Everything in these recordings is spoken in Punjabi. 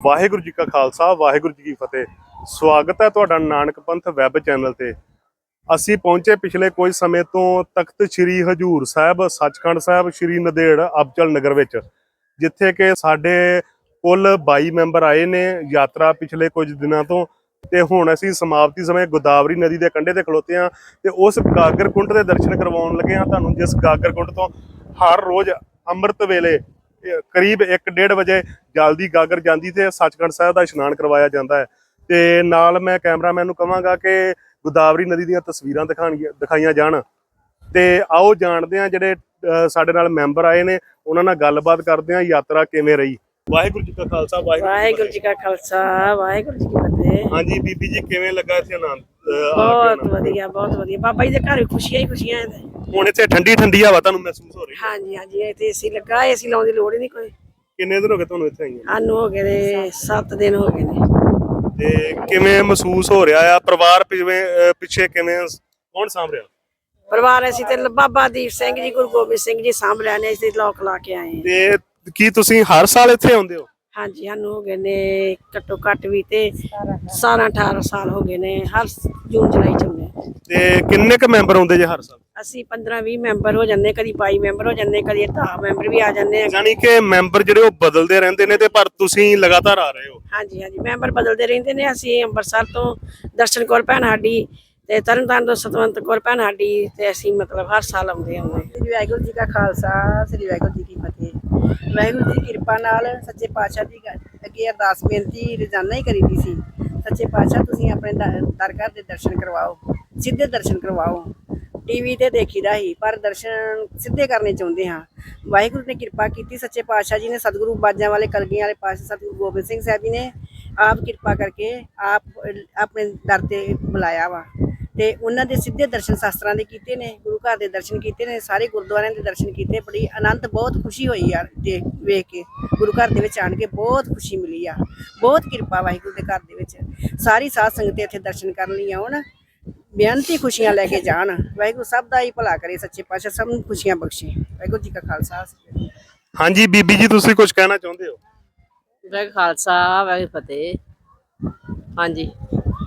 ਵਾਹਿਗੁਰੂ ਜੀ ਕਾ ਖਾਲਸਾ, ਵਾਹਿਗੁਰੂ ਜੀ ਕੀ ਫਤਿਹ। ਸਵਾਗਤ ਹੈ ਤੁਹਾਡਾ ਨਾਨਕ ਪੰਥ ਵੈਬ ਚੈਨਲ ਤੇ। ਅਸੀਂ ਪਹੁੰਚੇ ਪਿਛਲੇ ਕੁਝ ਸਮੇਂ ਤੋਂ ਤਖਤ ਸ੍ਰੀ ਹਜੂਰ ਸਾਹਿਬ, ਸੱਚਖੰਡ ਸਾਹਿਬ, ਸ੍ਰੀ ਨਦੇੜ, ਅਬਚਲ ਨਗਰ ਵਿੱਚ, ਜਿੱਥੇ ਕਿ ਸਾਡੇ ਕੁੱਲ 22 ਮੈਂਬਰ ਆਏ ਨੇ ਯਾਤਰਾ ਪਿਛਲੇ ਕੁਝ ਦਿਨਾਂ ਤੋਂ। ਤੇ ਹੁਣ ਅਸੀਂ ਸਮਾਪਤੀ ਸਮੇਂ ਗੋਦਾਵਰੀ ਨਦੀ ਦੇ ਕੰਢੇ ਤੇ ਖਲੋਤੇ ਹਾਂ ਤੇ ਉਸ ਗਾਗਰ ਕੁੰਡ ਦੇ ਦਰਸ਼ਨ ਕਰਵਾਉਣ ਲੱਗੇ ਹਾਂ ਤੁਹਾਨੂੰ, ਜਿਸ ਗਾਗਰ ਕੁੰਡ ਤੋਂ ਹਰ ਰੋਜ਼ ਅੰਮ੍ਰਿਤ ਵੇਲੇ ਇਹ ਕਰੀਬ 1:30 ਵਜੇ ਜਲਦੀ ਗਾਗਰ ਜਾਂਦੀ ਤੇ ਸੱਚਖੰਡ ਸਾਹਿਬ ਦਾ ਇਸ਼ਨਾਨ ਕਰਵਾਇਆ ਜਾਂਦਾ ਹੈ। ਤੇ ਨਾਲ ਮੈਂ ਕੈਮਰਾਮੈਨ ਨੂੰ ਕਹਾਂਗਾ ਕਿ ਗੋਦਾਵਰੀ ਨਦੀ ਦੀਆਂ ਤਸਵੀਰਾਂ ਦਿਖਾਣੀਆਂ ਦਿਖਾਈਆਂ ਜਾਣ। ਤੇ ਆਓ ਜਾਣਦੇ ਹਾਂ ਜਿਹੜੇ ਸਾਡੇ ਨਾਲ ਮੈਂਬਰ ਆਏ ਨੇ ਉਹਨਾਂ ਨਾਲ ਗੱਲਬਾਤ ਕਰਦੇ ਹਾਂ ਯਾਤਰਾ ਕਿਵੇਂ ਰਹੀ। ਵਾਹਿਗੁਰੂ ਜੀ ਕਾ ਖਾਲਸਾ ਵਾਹਿਗੁਰੂ ਜੀ ਕਾ ਖਾਲਸਾ ਵਾਹਿਗੁਰੂ ਜੀ ਕੀ ਫਤਿਹ। ਹਾਂਜੀ ਬੀਬੀ ਜੀ ਕਿਵੇਂ ਲੱਗਾ ਇੱਥੇ ਆਨੰਦ ਆ ਬਹੁਤ? ਵਧੀਆ ਬਹੁਤ ਵਧੀਆ। ਬਾਬਾ ਜੀ ਦੇ ਘਰ ਖੁਸ਼ੀਆਂ ਹੀ ਖੁਸ਼ੀਆਂ ਹੁਣ ਇੱਥੇ ਠੰਡੀ ਠੰਡੀ ਹਵਾ ਤੁਹਾਨੂੰ ਮਹਿਸੂਸ ਹੋ ਰਹੀ ਹਾਂਜੀ ਹਾਂਜੀ ਇੱਥੇ ਏਸੀ ਲੱਗਾ ਏਸੀ ਲਾਉਣ ਦੀ ਲੋੜ ਹੀ ਨਹੀਂ ਕੋਈ। ਕਿੰਨੇ ਦਿਨ ਹੋ ਗਏ ਤੁਹਾਨੂੰ ਇੱਥੇ ਆਈਆਂ ਸਾਨੂੰ ਹੋ ਗਏ ਨੇ 7 ਦਿਨ ਹੋ ਗਏ ਨੇ। ਤੇ ਕਿਵੇਂ ਮਹਿਸੂਸ ਹੋ ਰਿਹਾ ਆ? ਪਰਿਵਾਰ ਪਿਛਵੇਂ ਅਹ, ਪਿੱਛੇ ਕਿਵੇਂ? ਕੌਣ ਸਾਂਭ ਰਿਹਾ? ਪਰਿਵਾਰ ਅਸੀਂ ਤੇ ਬਾਬਾ ਦੀਪ ਸਿੰਘ ਜੀ ਗੁਰੂ ਗੋਬਿੰਦ ਸਿੰਘ ਜੀ ਸਾਂਭ ਲਿਆ ਨੇ ਅਸੀਂ ਲੋਕ ਲਾ ਕੇ ਆਏ ਹਾਂ। ਤੇ ਕੀ ਤੁਸੀਂ ਹਰ ਸਾਲ ਇੱਥੇ ਆਉਂਦੇ ਹੋ? ਹਾਂਜੀ ਸਾਨੂੰ ਹੋ ਗਏ ਨੇ ਘੱਟੋ ਘੱਟ ਵੀ ਤੇ 17 18 ਸਾਲ ਹੋ ਗਏ ਨੇ ਹਰ ਜੂਨ ਜੁਲਾਈ ਚ ਆਉਂਦੇ ਹਾਂ। ਤੇ ਕਿੰਨੇ ਕ ਮੈਂਬਰ ਆਉਂਦੇ ਜੇ ਹਰ ਸਾਲ? ਅਸੀਂ 15 20 ਮੈਂਬਰ ਹੋ ਜਾਂਦੇ ਕਦੀ 22 ਮੈਂਬਰ ਹੋ ਜਾਂਦੇ ਕਦੀ 10 ਮੈਂਬਰ ਵੀ ਆ ਜਾਂਦੇ ਆ ਯਾਨੀ ਕਿ ਮੈਂਬਰ ਜਿਹੜੇ ਉਹ ਬਦਲਦੇ ਰਹਿੰਦੇ ਨੇ ਤੇ ਪਰ ਤੁਸੀਂ ਲਗਾਤਾਰ ਆ ਰਹੇ ਹੋ। ਹਾਂਜੀ ਹਾਂਜੀ ਮੈਂਬਰ ਬਦਲਦੇ ਰਹਿੰਦੇ ਨੇ ਅਸੀਂ ਅੰਮ੍ਰਿਤਸਰ ਤੋਂ ਦਰਸ਼ਨ ਕੌਰ ਭੈਣ ਸਾਡੀ ਤੇ ਤਰਨਤਾਰਨ ਤੋਂ ਸਤਵੰਤ ਕੌਰ ਭੈਣ ਸਾਡੀ ਤੇ ਅਸੀਂ ਮਤਲਬ ਹਰ ਸਾਲ ਆਉਂਦੇ ਆਉਂਦੇ ਸ੍ਰੀ ਵਾਹਿਗੁਰੂ ਜੀ ਕਾ ਖਾਲਸਾ ਸ੍ਰੀ ਵਾਹਿਗੁਰੂ ਜੀ ਕੀ ਫਤਿਹ। ਵਾਹਿਗੁਰੂ ਜੀ ਦੀ ਕਿਰਪਾ ਨਾਲ ਸੱਚੇ ਪਾਤਸ਼ਾਹ ਦੀ ਅੱਗੇ ਅਰਦਾਸ ਬੇਨਤੀ ਰੋਜ਼ਾਨਾ ਹੀ ਕਰੀਦੀ ਸੀ। ਸੱਚੇ ਪਾਤਸ਼ਾਹ ਤੁਸੀਂ ਆਪਣੇ ਦਰ ਦਰ ਘਰ ਦੇ ਦਰਸ਼ਨ ਕਰਵਾਓ ਸਿੱਧੇ ਦਰਸ਼ਨ ਕਰਵਾਓ। ਟੀਵੀ ਤੇ ਦੇਖੀਦਾ ਹੀ, ਪਰ ਦਰਸ਼ਨ ਸਿੱਧੇ ਕਰਨੇ ਚਾਹੁੰਦੇ ਹਾਂ। ਵਾਹਿਗੁਰੂ ਨੇ ਕਿਰਪਾ ਕੀਤੀ, ਸੱਚੇ ਪਾਤਸ਼ਾਹ ਜੀ ਨੇ ਸਤਿਗੁਰੂ ਬਾਜਾਂ ਵਾਲੇ, ਕਲਗੀਆਂ ਵਾਲੇ ਪਾਤਸ਼ਾਹ ਸਤਿਗੁਰੂ ਗੋਬਿੰਦ ਸਿੰਘ ਸਾਹਿਬ ਜੀ ਨੇ ਆਪ ਕਿਰਪਾ ਕਰਕੇ ਆਪ, ਆਪਣੇ ਦਰ ਤੇ ਬੁਲਾਇਆ ਵਾ। ਤੇ ਉਹਨਾਂ ਦੇ ਸਿੱਧੇ ਦਰਸ਼ਨ ਸ਼ਾਸਤਰਾਂ ਦੇ ਕੀਤੇ ਨੇ, ਗੁਰੂ ਘਰ ਦੇ ਦਰਸ਼ਨ ਕੀਤੇ ਨੇ, ਸਾਰੇ ਗੁਰਦੁਆਰਿਆਂ ਦੇ ਦਰਸ਼ਨ ਕੀਤੇ, ਬੜੀ ਆਨੰਦ, ਬਹੁਤ ਖੁਸ਼ੀ ਹੋਈ ਯਾਰ ਦੇਖ ਵੇਖ ਕੇ। ਗੁਰੂ ਘਰ ਦੇ ਵਿੱਚ ਆਣ ਕੇ ਬਹੁਤ ਖੁਸ਼ੀ ਮਿਲੀ ਆ। ਬਹੁਤ ਕਿਰਪਾ ਵਾਹਿਗੁਰੂ ਦੇ ਘਰ ਦੇ ਵਿੱਚ। ਸਾਰੀ ਸਾਧ ਸੰਗਤ ਇੱਥੇ ਦਰਸ਼ਨ ਕਰਨ ਲਈ ਆਉਣ। ਬੇਅੰਤੀ ਖੁਸ਼ੀਆਂ ਲੈ ਕੇ ਜਾਣ। ਵਾਹਿਗੁਰੂ ਸਭ ਦਾ ਹੀ ਭਲਾ ਕਰੇ ਸੱਚੇ ਪਾਤਸ਼ਾਹ ਸਭ ਨੂੰ ਖੁਸ਼ੀਆਂ ਬਖਸ਼ੇ। ਵਾਹਿਗੁਰੂ ਜੀ ਕਾ ਖਾਲਸਾ ਹਾਂਜੀ ਬੀਬੀ ਜੀ ਤੁਸੀਂ ਕੁਝ ਕਹਿਣਾ ਚਾਹੁੰਦੇ ਹੋ? ਵਾਹਿਗੁਰੂ ਖਾਲਸਾ ਵਾਹਿਗੁਰੂ ਫਤਿਹ। ਹਾਂਜੀ।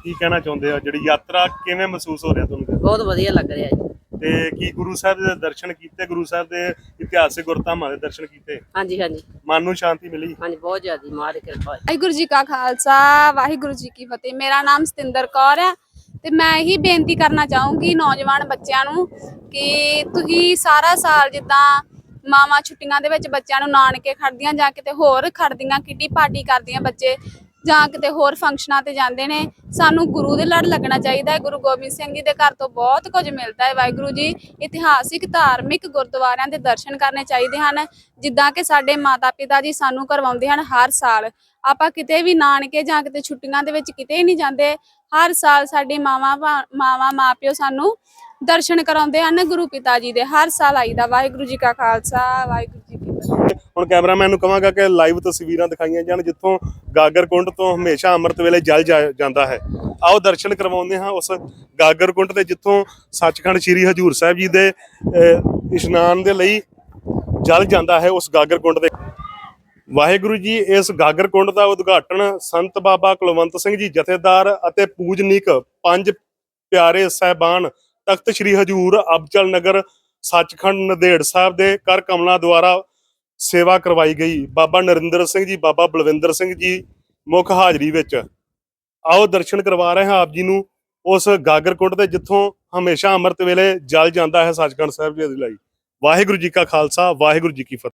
ਕੀ ਕਹਿਣਾ ਚਾਹੁੰਦੇ ਹੋ? ਜਿਹੜੀ ਯਾਤਰਾ ਕਿਵੇਂ ਮਹਿਸੂਸ ਹੋ ਰਿਹਾ ਤੁਹਾਨੂੰ? ਬਹੁਤ ਵਧੀਆ ਲੱਗ ਰਿਹਾ ਜੀ। ਤੇ ਕੀ ਗੁਰੂ ਸਾਹਿਬ ਦੇ ਦਰਸ਼ਨ ਕੀਤੇ? ਗੁਰੂ ਸਾਹਿਬ ਦੇ ਇਤਿਹਾਸਿਕ ਗੁਰਧਾਮਾਂ ਦੇ ਦਰਸ਼ਨ ਕੀਤੇ? ਹਾਂਜੀ ਹਾਂਜੀ। ਮਨ ਨੂੰ ਸ਼ਾਂਤੀ ਮਿਲੀ? ਹਾਂਜੀ ਬਹੁਤ ਜ਼ਿਆਦਾ ਮਾਰ ਕਿਰਪਾ ਹੈ। ਵਾਹਿਗੁਰੂ ਜੀ ਕਾ ਖਾਲਸਾ ਵਾਹਿਗੁਰੂ ਜੀ ਕੀ ਫਤਿਹ। ਮੇਰਾ ਨਾਮ ਸਤਿੰਦਰ ਕੌਰ ਹੈ। ਤੇ ਮੈਂ ਇਹੀ ਬੇਨਤੀ ਕਰਨਾ ਚਾਹੂੰਗੀ ਨੌਜਵਾਨ ਬੱਚਿਆਂ ਨੂੰ ਕਿ ਤੁਸੀਂ ਸਾਰਾ ਸਾਲ ਜਿੱਦਾਂ ਮਾਵਾਂ ਛੁੱਟੀਆਂ ਦੇ ਵਿੱਚ ਬੱਚਿਆਂ ਨੂੰ ਨਾਨਕੇ ਖੜਦੀਆਂ ਜਾਂ ਕਿਤੇ ਹੋਰ ਖੜਦੀਆਂ ਕਿੱਟੀ ਪਾਰਟੀ ਕਰਦੀਆਂ ਬੱਚੇ, ਜਾਂ ਕਿਤੇ ਹੋਰ ਫੰਕਸ਼ਨਾਂ ਤੇ ਜਾਂਦੇ ਨੇ, ਸਾਨੂੰ ਗੁਰੂ ਦੇ ਲੜ ਲੱਗਣਾ ਚਾਹੀਦਾ ਹੈ। ਗੁਰੂ ਗੋਬਿੰਦ ਸਿੰਘ ਜੀ ਦੇ ਘਰ ਤੋਂ ਬਹੁਤ ਕੁਝ ਮਿਲਦਾ ਹੈ। ਵਾਹਿਗੁਰੂ ਜੀ, ਇਤਿਹਾਸਿਕ, ਧਾਰਮਿਕ ਗੁਰਦੁਆਰਿਆਂ ਦੇ ਦਰਸ਼ਨ ਕਰਨੇ ਚਾਹੀਦੇ ਹਨ, ਜਿੱਦਾਂ ਕਿ ਸਾਡੇ ਮਾਤਾ ਪਿਤਾ ਜੀ ਸਾਨੂੰ ਕਰਵਾਉਂਦੇ ਹਨ ਹਰ ਸਾਲ। ਆਪਾਂ ਕਿਤੇ ਵੀ ਨਾਨਕੇ ਜਾਂ ਕਿਤੇ ਛੁੱਟੀਆਂ ਦੇ ਵਿੱਚ ਕਿਤੇ ਨਹੀਂ ਜਾਂਦੇ ਹਰ ਸਾਲ ਸਾਡੀ ਮਾਵਾਂ ਭਾ- ਮਾਪਿਓ ਸਾਨੂੰ ਦਰਸ਼ਨ ਕਰਾਉਂਦੇ ਹਨ ਗੁਰੂ ਪਿਤਾ ਜੀ ਦੇ ਹਰ ਸਾਲ ਆਈਦਾ ਵਾਹਿਗੁਰੂ ਜੀ ਕਾ ਖਾਲਸਾ ਵਾਹਿਗੁਰੂ ਜੀ ਕੀ ਫਤਿਹ। ਹੁਣ ਕੈਮਰਾਮੈਨ ਨੂੰ ਕਹਾਂਗਾ ਕਿ ਲਾਈਵ ਤਸਵੀਰਾਂ ਦਿਖਾਈਆਂ ਜਾਣ ਜਿੱਥੋਂ ਗਾਗਰਕੁੰਡ ਤੋਂ ਹਮੇਸ਼ਾ ਅੰਮ੍ਰਿਤ ਵੇਲੇ ਜਲ ਜਾ- ਜਾਂਦਾ ਹੈ। ਆਓ ਦਰਸ਼ਨ ਕਰਵਾਉਂਦੇ ਹਾਂ ਉਸ ਗਾਗਰਕੁੰਡ ਤੇ ਜਿੱਥੋਂ ਸੱਚਖੰਡ ਸ੍ਰੀ ਹਜੂਰ ਸਾਹਿਬ ਜੀ ਦੇ ਅਹ, ਇਸ਼ਨਾਨ ਦੇ ਲਈ ਜਲ ਜਾਂਦਾ ਹੈ ਉਸ ਗਾਗਰਕੁੰਡ ਦੇ। ਵਾਹਿਗੁਰੂ ਜੀ, ਇਸ ਗਾਗਰ ਕੁੰਡ ਦਾ ਉਦਘਾਟਨ ਸੰਤ ਬਾਬਾ ਕੁਲਵੰਤ ਸਿੰਘ ਜੀ ਜਥੇਦਾਰ ਅਤੇ ਪੂਜਨੀਕ ਪੰਜ ਪਿਆਰੇ ਸਹਿਬਾਨ ਤਖਤ ਸ੍ਰੀ ਹਜੂਰ ਅਬਚਲ ਨਗਰ ਸੱਚਖੰਡ ਨਦੇੜ ਸਾਹਿਬ ਦੇ ਕਰ ਕਮਲਾਂ ਦੁਆਰਾ ਸੇਵਾ ਕਰਵਾਈ ਗਈ। ਬਾਬਾ ਨਰਿੰਦਰ ਸਿੰਘ ਜੀ, ਬਾਬਾ ਬਲਵਿੰਦਰ ਸਿੰਘ ਜੀ ਮੁੱਖ ਹਾਜ਼ਰੀ ਵਿੱਚ। ਆਓ ਦਰਸ਼ਨ ਕਰਵਾ ਰਹੇ ਹਾਂ ਆਪ ਜੀ ਨੂੰ ਉਸ ਗਾਗਰਕੁੰਡ ਦੇ, ਜਿੱਥੋਂ ਹਮੇਸ਼ਾ ਅੰਮ੍ਰਿਤ ਵੇਲੇ ਜਲ ਜਾਂਦਾ ਹੈ ਸੱਚਖੰਡ ਸਾਹਿਬ ਜੀ ਦੇ ਲਈ। ਵਾਹਿਗੁਰੂ ਜੀ ਕਾ ਖਾਲਸਾ, ਵਾਹਿਗੁਰੂ ਜੀ ਕੀ ਫਤਿਹ।